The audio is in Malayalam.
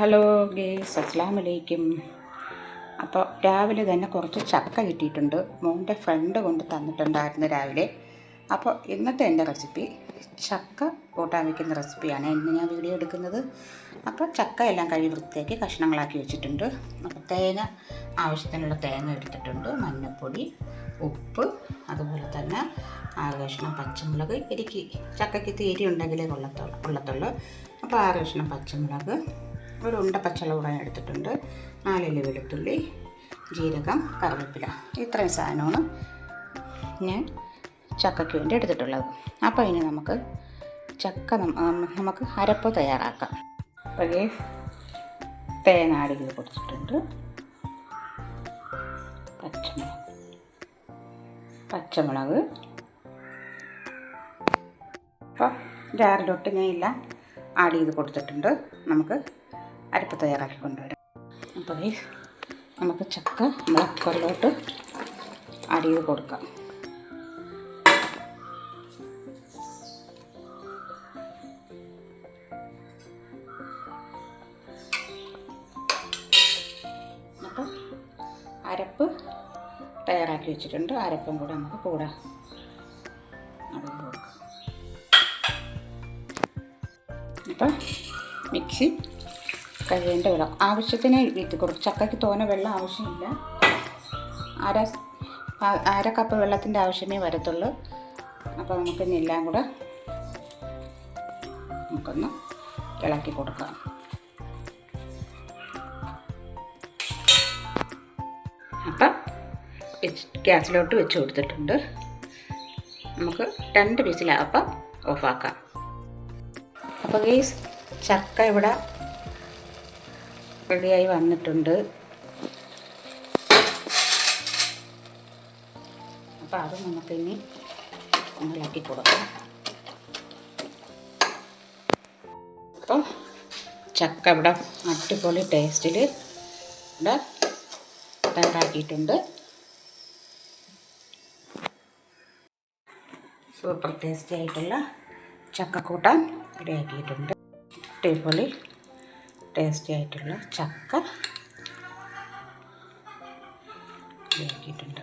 ഹലോ ഗേസ് അസ്സാം വലൈക്കും അപ്പോൾ രാവിലെ തന്നെ കുറച്ച് ചക്ക കിട്ടിയിട്ടുണ്ട്. മോന്റെ ഫ്രണ്ട് കൊണ്ട് തന്നിട്ടുണ്ടായിരുന്നു രാവിലെ. അപ്പോൾ ഇന്നത്തെ എന്റെ റെസിപ്പി ചക്ക കൂട്ടാൻ വയ്ക്കുന്ന റെസിപ്പിയാണ് ഇന്ന് ഞാൻ വീഡിയോ എടുക്കുന്നത്. അപ്പോൾ ചക്ക എല്ലാം കഴുകി വൃത്തിയാക്കി കഷ്ണങ്ങളാക്കി വെച്ചിട്ടുണ്ട്. അപ്പോൾ തേങ്ങ ആവശ്യത്തിനുള്ള തേങ്ങ എടുത്തിട്ടുണ്ട്. മഞ്ഞൾപ്പൊടി ഉപ്പ് അതുപോലെ തന്നെ ആറ് കഷ്ണം പച്ചമുളക്. എനിക്ക് ചക്കയ്ക്ക് തീരി ഉണ്ടെങ്കിലേ കൊള്ളത്തുള്ളൂ കൊള്ളത്തുള്ളൂ. അപ്പോൾ ആറ് കഷ്ണം പച്ചമുളക് ഒരു ഉണ്ട പച്ചമുളക് എടുത്തിട്ടുണ്ട്. നാലിൽ വെളുത്തുള്ളി ജീരകം കറിവേപ്പില. ഇത്രയും സാധനമാണ് ഞാൻ ചക്കയ്ക്ക് വേണ്ടി എടുത്തിട്ടുള്ളത്. അപ്പോൾ ഇനി നമുക്ക് ചക്ക നമുക്ക് അരപ്പ് തയ്യാറാക്കാം. അപ്പോഴേ ചെയ്ത് കൊടുത്തിട്ടുണ്ട് പച്ചമുളക്. പച്ചമുളക്. അപ്പോൾ ജാറിലോട്ട് ഞാൻ എല്ലാം ആഡ് ചെയ്ത് കൊടുത്തിട്ടുണ്ട്. നമുക്ക് അരപ്പ് തയ്യാറാക്കി കൊണ്ടുവരാം അപ്പോൾ നമുക്ക് ചക്ക നമ്മളെ കുക്കറിലോട്ട് ആഡ് ചെയ്ത് കൊടുക്കാം. അരപ്പ് തയ്യാറാക്കി വെച്ചിട്ടുണ്ട്. അരപ്പും കൂടെ നമുക്ക് കൂടെ അപ്പം മിക്സി കഴിയേണ്ട വെള്ളം ആവശ്യത്തിന് വീട്ടിൽ കുറച്ച് ചക്കയ്ക്ക് തോനെ വെള്ളം ആവശ്യമില്ല. അര അര കപ്പ് വെള്ളത്തിന്റെ ആവശ്യമേ വരത്തുള്ളൂ. അപ്പോൾ നമുക്ക് ഇനി എല്ലാം കൂടെ നമുക്കൊന്ന് ഇളക്കി കൊടുക്കാം. അപ്പം ഗ്യാസിലോട്ട് വെച്ച് കൊടുത്തിട്ടുണ്ട്. നമുക്ക് രണ്ട് വിസിലാകുമ്പം ഓഫാക്കാം. അപ്പോൾ ഗീസ് ചക്ക ഇവിടെ റെഡിയായി വന്നിട്ടുണ്ട്. അപ്പോൾ അത് നമുക്കിനി ഇളക്കി കൊടുക്കാം. അപ്പോൾ ചക്ക ഇവിടെ അടിപൊളി ടേസ്റ്റിൽ ഇവിടെ തയ്യാറാക്കിയിട്ടുണ്ട്. സൂപ്പർ ടേസ്റ്റി ആയിട്ടുള്ള ചക്കക്കൂട്ടാൻ റെഡിയാക്കിയിട്ടുണ്ട് അടിപൊളി ടേസ്റ്റി ആയിട്ടുള്ള ചക്ക റെഡിയാക്കിയിട്ടുണ്ട്